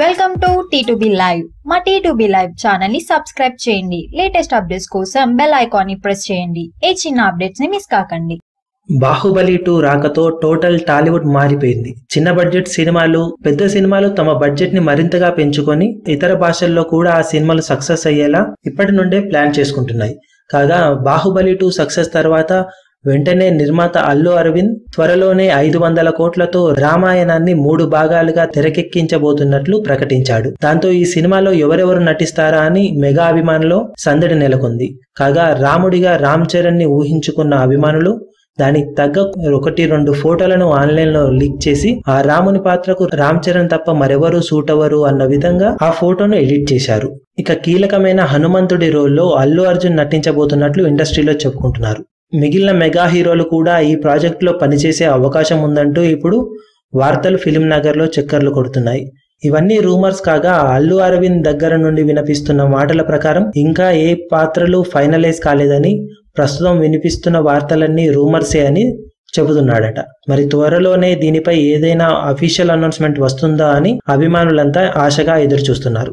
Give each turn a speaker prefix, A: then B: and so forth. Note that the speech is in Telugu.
A: వెల్కమ్ టు టీ లైవ్ మా టీ లైవ్ ఛానల్ని సబ్స్క్రైబ్ చేయండి. లేటెస్ట్ అప్డేట్స్ కోసం బెల్ ఐకాన్ని ప్రెస్ చేయండి. ఏ చిన్న అప్డేట్స్ని మిస్ కాకండి.
B: బాహుబలి టూ రాకతో టోటల్ టాలీవుడ్ మారిపోయింది. చిన్న బడ్జెట్ సినిమాలు పెద్ద సినిమాలు తమ బడ్జెట్ని మరింతగా పెంచుకొని ఇతర భాషల్లో కూడా ఆ సినిమాలు సక్సెస్ అయ్యేలా ఇప్పటి నుండే ప్లాన్ చేసుకుంటున్నాయి. కాగా బాహుబలి టూ సక్సెస్ తర్వాత వెంటనే నిర్మాత అల్లు అరవింద్ త్వరలోనే ఐదు వందల కోట్లతో రామాయణాన్ని మూడు భాగాలుగా తెరకెక్కించబోతున్నట్లు ప్రకటించాడు. దాంతో ఈ సినిమాలో ఎవరెవరు నటిస్తారా అని మెగా అభిమానులో సందడి నెలకొంది. కాగా రాముడిగా రామ్ చరణ్ని ఊహించుకున్న అభిమానులు దానికి తగ్గ ఒకటి రెండు ఫోటోలను ఆన్లైన్లో లీక్ చేసి ఆ రాముని పాత్రకు రామ్ చరణ్ తప్ప మరెవరు సూట్ అవ్వరు అన్న విధంగా ఆ ఫోటోను ఎడిట్ చేశారు. ఇక కీలకమైన హనుమంతుడి రోల్లో అల్లు అర్జున్ నటించబోతున్నట్లు ఇండస్ట్రీలో చెప్పుకుంటున్నారు. మిగిలిన మెగా హీరోలు కూడా ఈ ప్రాజెక్టులో పనిచేసే అవకాశం ఉందంటూ ఇప్పుడు వార్తలు ఫిలిం నగర్లో చక్కర్లు కొడుతున్నాయి. ఇవన్నీ రూమర్స్ కాగా అల్లు అరవింద్ దగ్గర నుండి వినిపిస్తున్న మాటల ప్రకారం ఇంకా ఏ పాత్రలు ఫైనలైజ్ కాలేదని ప్రస్తుతం వినిపిస్తున్న వార్తలన్నీ రూమర్సే అని చెబుతున్నాడట. మరి త్వరలోనే దీనిపై ఏదైనా అఫీషియల్ అనౌన్స్మెంట్ వస్తుందా అని అభిమానులంతా ఆశగా ఎదురు చూస్తున్నారు